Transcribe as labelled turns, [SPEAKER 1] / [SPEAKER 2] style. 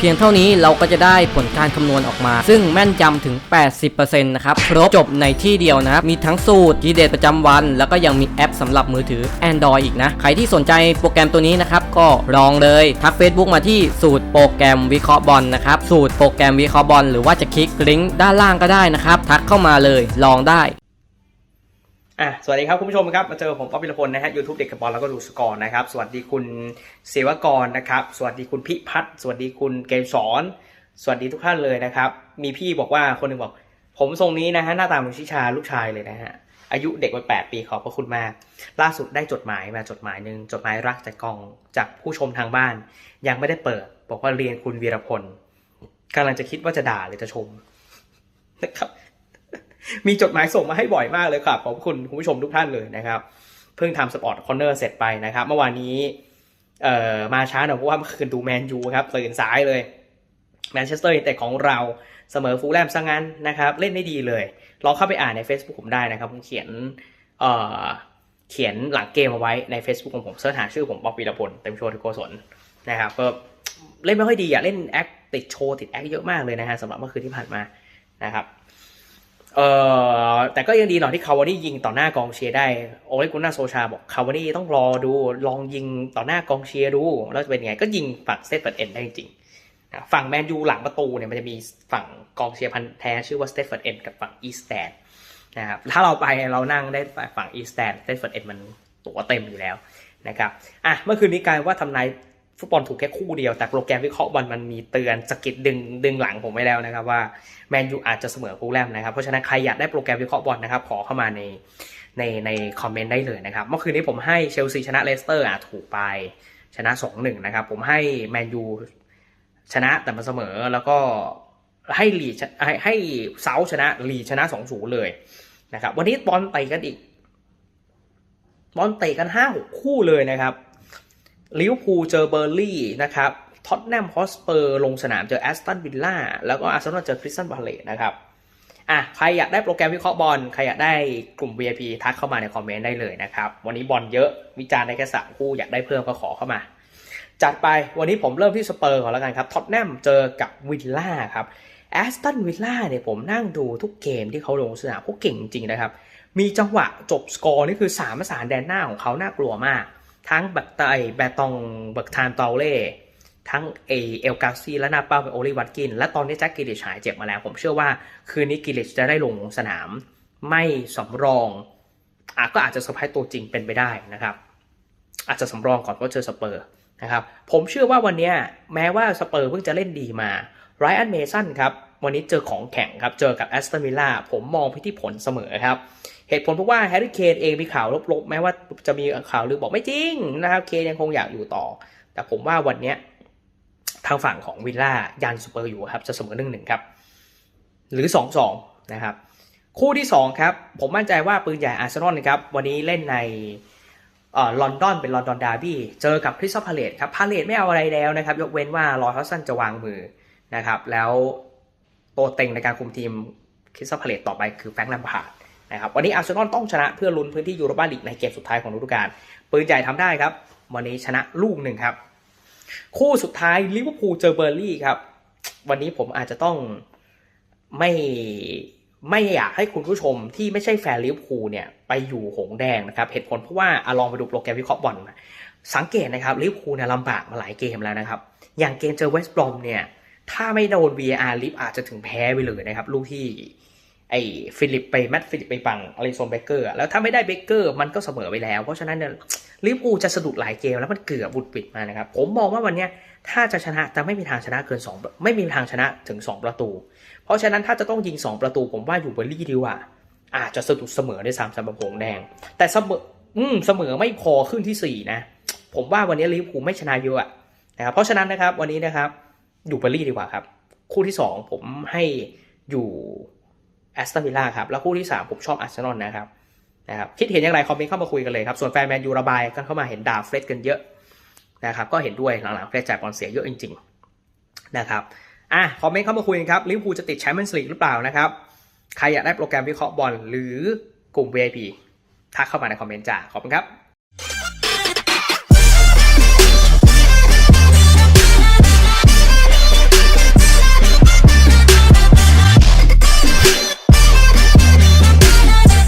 [SPEAKER 1] พียงเท่านี้เราก็จะได้ผลการคำนวณออกมา ซึ่งแม่นยำถึง 80%นะครับ ครบจบในที่เดียวนะครับ มีทั้งสูตรทีเด็ดประจำวัน แล้วก็ยังมีแอปสำหรับมือถือ Android อีกนะ ใครที่สนใจโปรแกรมตัวนี้นะครับ ก็ลองเลย ทัก Facebook มาที่สูตรโปรแกรมวิเคราะห์บอลนะครับ สูตรโปรแกรมวิเคราะห์บอลหรือว่าจะคลิกลิงก์ด้านล่างก็ได้นะครับ ทักเข้ามาเลย ลองได้
[SPEAKER 2] อะสวัสดีครับคุณผู้ชมครับมาเจอผมป๊อปปิลพลนะฮะยูทูบเด็กกับบอลแล้วก็ดูสกอร์นะครับสวัสดีคุณเสวกรนะครับสวัสดีคุณพิพัฒน์สวัสดีคุณเกมสอนสวัสดีทุกท่านเลยนะครับมีพี่บอกว่าคนหนึ่งบอก ผมทรงนี้นะฮะหน้าตาเหมือนชิชาลูกชายเลยนะฮะอายุเด็กวัยแปดปีขอบพระคุณมาก ล่าสุดได้จดหมายมาจดหมายหนึ่งจดหมายรักจากกองจากผู้ชมทางบ้าน ยังไม่ได้เปิด บอกว่าเรียนคุณวีรพลกำลังจะคิดว่าจะด่าหรือจะชมนะครับ มีจดหมายส่งมาให้บ่อยมากเลยครับ ขอบคุณคุณผู้ชมทุกท่านเลยนะครับ เพิ่งทำสปอร์ตคอนเนอร์เสร็จไปนะครับ เมื่อวานนี้เอ่อมาช้าหน่อยเพราะว่าเมื่อคืนดูแมนยูครับตื่นสายเลยแมนเชสเตอร์ยูไนเต็ดของเราเสมอฟูลแลมซะงั้นนะครับ เล่นได้ดีเลย ลองเข้าไปอ่านใน Facebook ผมได้นะครับ ผมเขียนเอ่อเขียนหลังเกมเอาไว้ใน Facebook ของผมเสิร์ชหาชื่อผมป๊อปปีระพลเต็มโชว์ทุกโกศลนะครับก็เล่นไม่ค่อยดีอะเล่นแอคติดโชว์ติดแอคเยอะมากเลยนะฮะสำหรับเมื่อคืนที่ผ่านมานะครับ ออแต่ก็ยังดีหน่อยที่คาวานี่ยิงต่อหน้ากองเชียร์ได้ โอเลกุน่าโซชาบอกคาวานี่ต้องรอดู ลองยิงต่อหน้ากองเชียร์ดู แล้วจะเป็นไง ก็ยิงฝั่งเซตเปิดเอ็นได้จริงฝั่งแมนยูหลังประตูเนี่ยมันจะมีฝั่งกองเชียร์พันธ์แท้ชื่อว่าสเตฟเฟิร์ดเอ็นกับฝั่งอีสแตนนะครับถ้าเราไปเรานั่งได้ฝั่งอีสแตนสเตฟเฟิร์ดเอ็นมันตัวเต็มอยู่แล้วนะครับอะเมื่อคืนนี้กลายว่าทำนาย ฟุตบอลถูกแค่คู่เดียว แต่โปรแกรมวิเคราะห์บอลมันมีเตือนสกิดดึงดึงหลังผมไว้แล้วนะครับว่าแมนยูอาจจะเสมอฟูลแลมนะครับเพราะฉะนั้นใครอยากได้โปรแกรมวิเคราะห์บอลนะครับขอเข้ามาในในในคอมเมนต์ได้เลยนะครับเมื่อคืนนี้ผมให้เชลซีชนะเลสเตอร์อะถูกไปชนะ 2-1 นะครับ ผมให้แมนยูชนะแต่มาเสมอแล้วก็ให้ลีให้ให้เซาชนะลีชนะ 2-0 เลยนะครับ วันนี้บอลเตะกันอีกบอลเตะกัน 5-6 คู่เลยนะครับ ลิเวอร์พูลเจอเบอร์ลี่นะครับท็อตแนมฮอสเปอร์ลงสนามเจอแอสตันวิลล่าแล้วก็อาร์เซนอลเจอคริสตันบาเลตนะครับอะใครอยากได้โปรแกรมวิเคราะห์บอลใครอยากได้กลุ่ม VIP ทักเข้ามาในคอมเมนต์ได้เลยนะครับ วันนี้บอลเยอะวิจารณ์ได้แค่สามคู่อยากได้เพิ่มก็ขอเข้ามา จัดไปวันนี้ผมเริ่มที่สเปอร์ก่อนแล้วกันครับท็อตแนมเจอกับวิลล่าครับแอสตันวิลล่าเนี่ยผมนั่งดูทุกเกมที่เขาลงสนามเขาเก่งจริงนะครับ มีจังหวะจบสกอร์นี่คือสามประสานแดนหน้าของเขาน่ากลัวมาก ทั้งแบตไตแบตองเบิกทานเตาเล่ทั้งเอเอลกาซีและนาเป้าเป็นโอลิวัตกิน และตอนนี้แจ็คกิลิชหายเจ็บมาแล้ว ผมเชื่อว่าคืนนี้กิลิชจะได้ลงสนาม ไม่สำรองอาก็อาจจะเซอร์ไพรส์ตัวจริงเป็นไปได้นะครับ อาจจะสำรองก่อนเพราะเจอสเปอร์นะครับผมเชื่อว่าวันนี้แม้ว่าสเปอร์เพิ่งจะเล่นดีมาไรอันเมสันครับวันนี้เจอของแข็งครับ เจอกับแอสตันวิลล่าผมมองไปที่ผลเสมอครับ เหตุผลเพราะว่าแฮร์รี่เคนเองมีข่าวลบๆแม้ว่าจะมีข่าวลือบอกไม่จริงนะครับเคนยังคงอยากอยู่ต่อ แต่ผมว่าวันเนี้ยทางฝั่งของวิลล่ายันสเปอร์อยู่ครับจะเสมอหนึ่งหนึ่งครับหรือสองสองนะครับ คู่ที่สองครับ ผมมั่นใจว่าปืนใหญ่อาร์เซนอลนะครับ วันนี้เล่นในลอนดอนเป็นลอนดอนดาร์บี้เจอกับคริสตัลพาเลตครับพาเลตไม่เอาอะไรแล้วนะครับ ยกเว้นว่าลอร์ฮัสซันจะวางมือนะครับ แล้วตัวเต็งในการคุมทีมคริสตัลพาเลตต่อไปคือแฟรงค์แลมพาร์ด นะครับวันนี้อาร์เซนอลต้องชนะเพื่อลุ้นพื้นที่ยูโรปาลีกในเกมสุดท้ายของฤดูกาลปืนใหญ่ทำได้ครับ วันนี้ชนะลูกหนึ่งครับ คู่สุดท้ายลิเวอร์พูลเจอเบอร์ลี่ครับ วันนี้ผมอาจจะต้องไม่ไม่อยากให้คุณผู้ชมที่ไม่ใช่แฟนลิเวอร์พูลเนี่ยไปอยู่หงแดงนะครับเหตุผลเพราะว่าอลองไปดูโปรแกรมวิเคราะห์บอลสังเกตนะครับลิเวอร์พูลเนี่ยลำบากมาหลายเกมแล้วนะครับ อย่างเกมเจอเวสต์บรอมเนี่ยถ้าไม่โดน VAR ลิฟอาจจะถึงแพ้ไปเลยนะครับ ลูกที่ ไอ้ฟิลิปไปแมตต์ฟิลิปไปปังอลิซอนเบเกอร์แล้วถ้าไม่ได้เบเกอร์มันก็เสมอไปแล้ว เพราะฉะนั้นเนี่ยลิเวอร์พูจะสะดุดหลายเกมแล้วมันเกือบบุดปิดมานะครับ ผมมองว่าวันนี้ถ้าจะชนะจะไม่มีทางชนะเกิน 2 ไม่มีทางชนะถึง 2 ประตู เพราะฉะนั้นถ้าจะต้องยิง 2 ประตู ผมว่าอยู่เบอร์ลี่ดีกว่า อาจจะสะดุดเสมอได้สามสำหรับหงแดง แต่เสมออืมเสมอไม่พอขึ้นที่ 4 นะ ผมว่าวันนี้ลิเวอร์พูไม่ชนะเยอะนะครับเพราะฉะนั้นนะครับวันนี้นะครับอยู่เบอร์ลี่ดีกว่าครับ คู่ที่ 2 ผมให้อยู่ แอสตันวิลล่าครับ แล้วคู่ที่ 3 ผมชอบอาร์เซนอลนะครับนะครับ คิดเห็นอย่างไรคอมเมนต์เข้ามาคุยกันเลยครับ ส่วนแฟนแมนยูระบายกันเข้ามาเห็นด่าเฟรดกันเยอะนะครับ ก็เห็นด้วยหลังๆเฟรดจ่ายบอลเสียเยอะจริง ๆ นะครับอะคอมเมนต์เข้ามาคุยกันครับลิเวอร์พูลจะติดแชมเปี้ยนส์ลีกหรือเปล่านะครับ ใครอยากได้โปรแกรมวิเคราะห์บอลหรือกลุ่ม VIP ทักเข้ามาในคอมเมนต์จ้าขอบคุณครับ